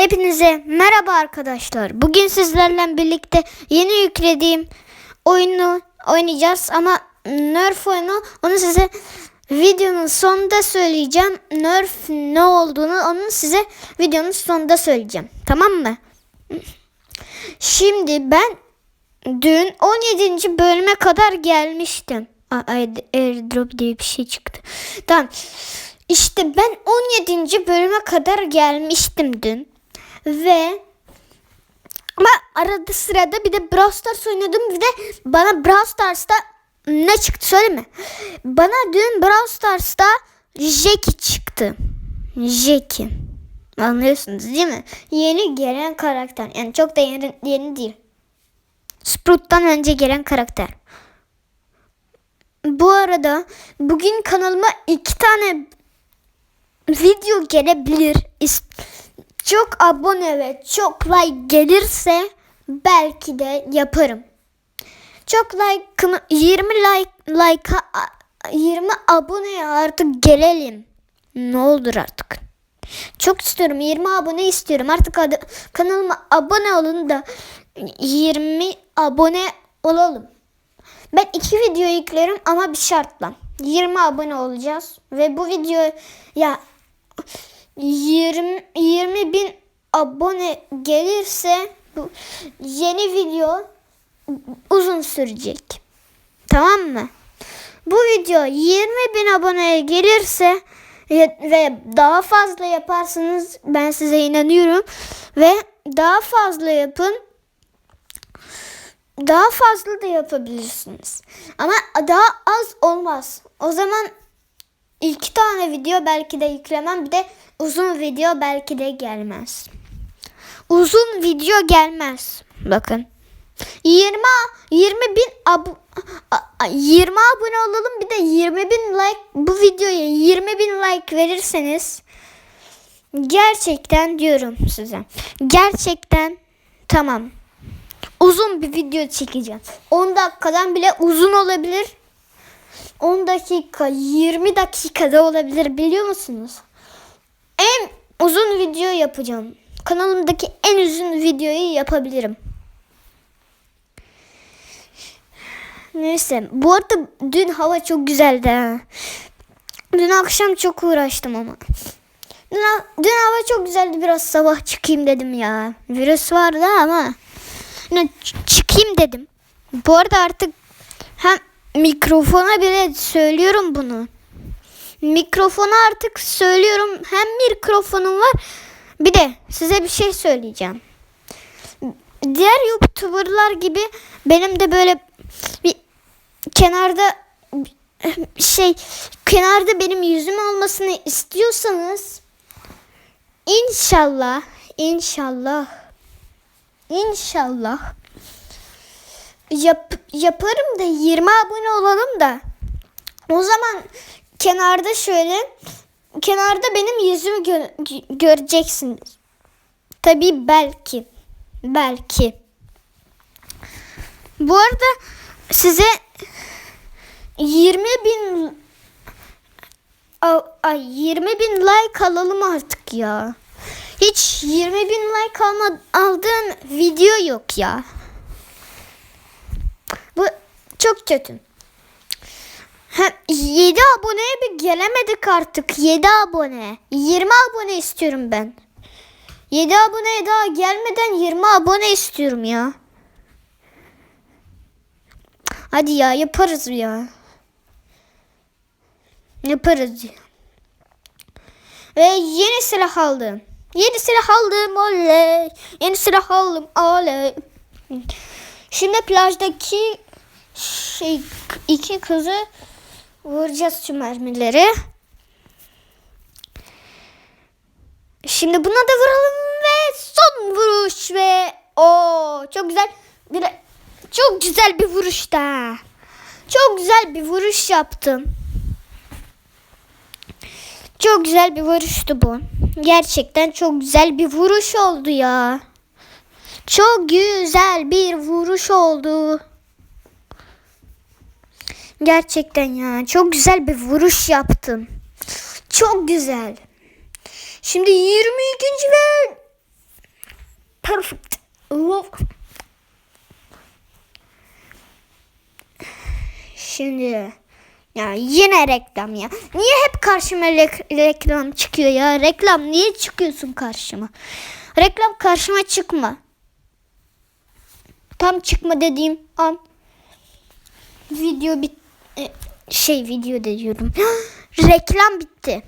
Hepinize merhaba arkadaşlar. Bugün sizlerle birlikte yeni yüklediğim oyunu oynayacağız ama Nerf oyunu onu size videonun sonunda söyleyeceğim. Nerf ne olduğunu onu size videonun sonunda söyleyeceğim. Tamam mı? Şimdi ben dün 17. bölüme kadar gelmiştim. Airdrop diye bir şey çıktı. Tamam. İşte ben 17. bölüme kadar gelmiştim dün. Ve ama arada sırada bir de Brawl Stars oynadım. Bir de bana Brawl Stars'ta ne çıktı söyleme. Bana dün Brawl Stars'ta Jackie çıktı. Jackie. Anlıyorsunuz değil mi? Yeni gelen karakter. Yani çok da yeni, yeni değil. Sprout'tan önce gelen karakter. Bu arada bugün kanalıma iki tane video gelebilir. İst- Çok abone ve çok like gelirse belki de yaparım. Çok like 20 like like'a 20 aboneye artık gelelim. Ne olur artık. Çok istiyorum 20 abone istiyorum. Artık adı, kanalıma abone olun da 20 abone olalım. Ben iki video yüklerim ama bir şartla. 20 abone olacağız ve bu video ya 20 20 bin abone gelirse bu yeni video uzun sürecek. Tamam mı? Bu video 20 bin aboneye gelirse ve daha fazla yaparsınız ben size inanıyorum ve daha fazla yapın daha fazla da yapabilirsiniz. Ama daha az olmaz. O zaman iki tane video belki de yüklemem. Bir de uzun video belki de gelmez. Uzun video gelmez. Bakın. 20 20 bin ab 20 abone olalım bir de 20 bin like bu videoya 20 bin like verirseniz gerçekten diyorum size gerçekten tamam uzun bir video çekeceğim. 10 dakikadan bile uzun olabilir. 10 dakika, 20 dakikada olabilir biliyor musunuz? En uzun video yapacağım. Kanalımdaki en uzun videoyu yapabilirim. Neyse. Bu arada dün hava çok güzeldi ha. Dün akşam çok uğraştım ama. Dün, dün hava çok güzeldi. Biraz sabah çıkayım dedim ya. Virüs vardı ama ne çıkayım dedim. Bu arada artık hem mikrofona bile söylüyorum bunu. Mikrofona artık söylüyorum. Hem mikrofonum var. Bir de size bir şey söyleyeceğim. Diğer YouTuber'lar gibi benim de böyle bir kenarda şey kenarda benim yüzüm olmasını istiyorsanız inşallah inşallah İnşallah. Yap, yaparım da 20 abone olalım da. O zaman kenarda şöyle kenarda benim yüzümü gö- göreceksiniz. Tabii belki. Belki. Bu arada size 20 bin ay 20 bin like alalım artık ya. Hiç 20 bin like alma, aldığım video yok ya. Bu çok kötü. Hem 7 aboneye bir gelemedik artık. 7 abone. 20 abone istiyorum ben. 7 aboneye daha gelmeden 20 abone istiyorum ya. Hadi ya yaparız ya. Yaparız ya. Ve yeni silah aldım. Yeni silah aldım oley. Yeni silah aldım oley. Şimdi plajdaki şey iki kızı vuracağız şu mermileri. Şimdi buna da vuralım ve son vuruş ve o çok güzel bir çok güzel bir vuruş da. Çok güzel bir vuruş yaptım. Çok güzel bir vuruştu bu. Gerçekten çok güzel bir vuruş oldu ya. Çok güzel bir vuruş oldu. Gerçekten ya çok güzel bir vuruş yaptım. Çok güzel. Şimdi 22. ve perfect. Şimdi ya yine reklam ya. Niye hep karşıma re- reklam çıkıyor ya? Reklam niye çıkıyorsun karşıma? Reklam karşıma çıkma. Tam çıkma dediğim an video bit e, şey video de diyorum. reklam bitti.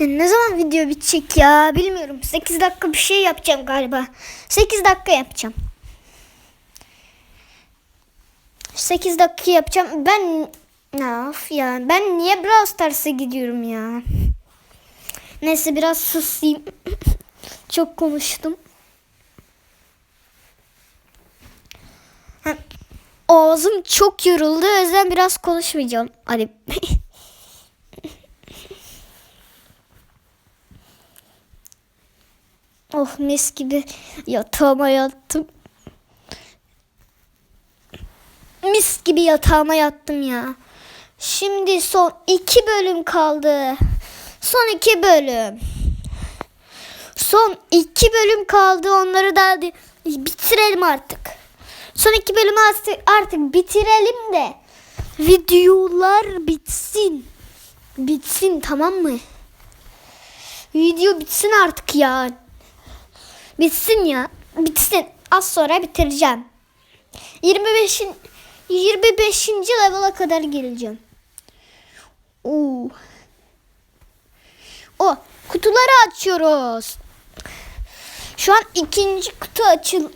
E, Ne zaman video bitecek ya? Bilmiyorum. 8 dakika bir şey yapacağım galiba. 8 dakika yapacağım. 8 dakika yapacağım. Ben Of ya ben niye Brawl Stars'a gidiyorum ya? Neyse biraz susayım. Çok konuştum. Ağzım çok yoruldu. O yüzden biraz konuşmayacağım. Hadi. oh mis gibi yatağıma yattım. Mis gibi yatağıma yattım ya. Şimdi son iki bölüm kaldı. Son iki bölüm. Son iki bölüm kaldı. Onları da bitirelim artık. Son iki bölümü artık, bitirelim de videolar bitsin. Bitsin tamam mı? Video bitsin artık ya. Bitsin ya. Bitsin. Az sonra bitireceğim. 25. 25. level'a kadar geleceğim. Oo. O kutuları açıyoruz. Şu an ikinci kutu açıl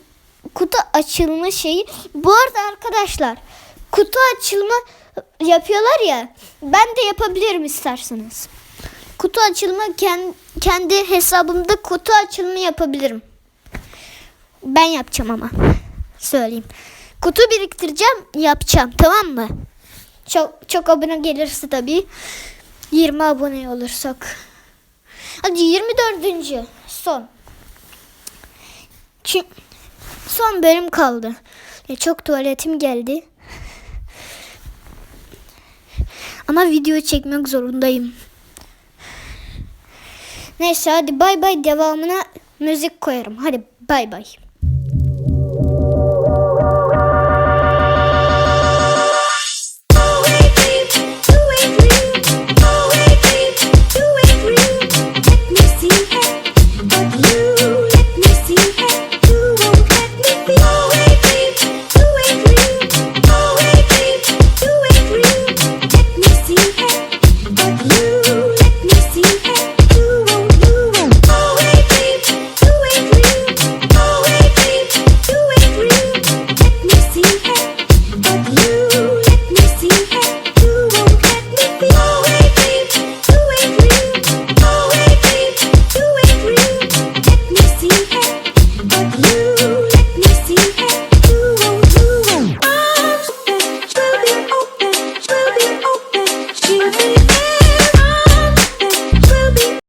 kutu açılma şeyi. Bu arada arkadaşlar kutu açılma yapıyorlar ya. Ben de yapabilirim isterseniz. Kutu açılma kendi, hesabımda kutu açılımı yapabilirim. Ben yapacağım ama. Söyleyeyim. Kutu biriktireceğim, yapacağım. Tamam mı? Çok çok abone gelirse tabii. 20 abone olursak. Hadi 24. son. Çünkü son bölüm kaldı. Ya çok tuvaletim geldi. Ama video çekmek zorundayım. Neyse hadi bay bay devamına müzik koyarım. Hadi bay bay.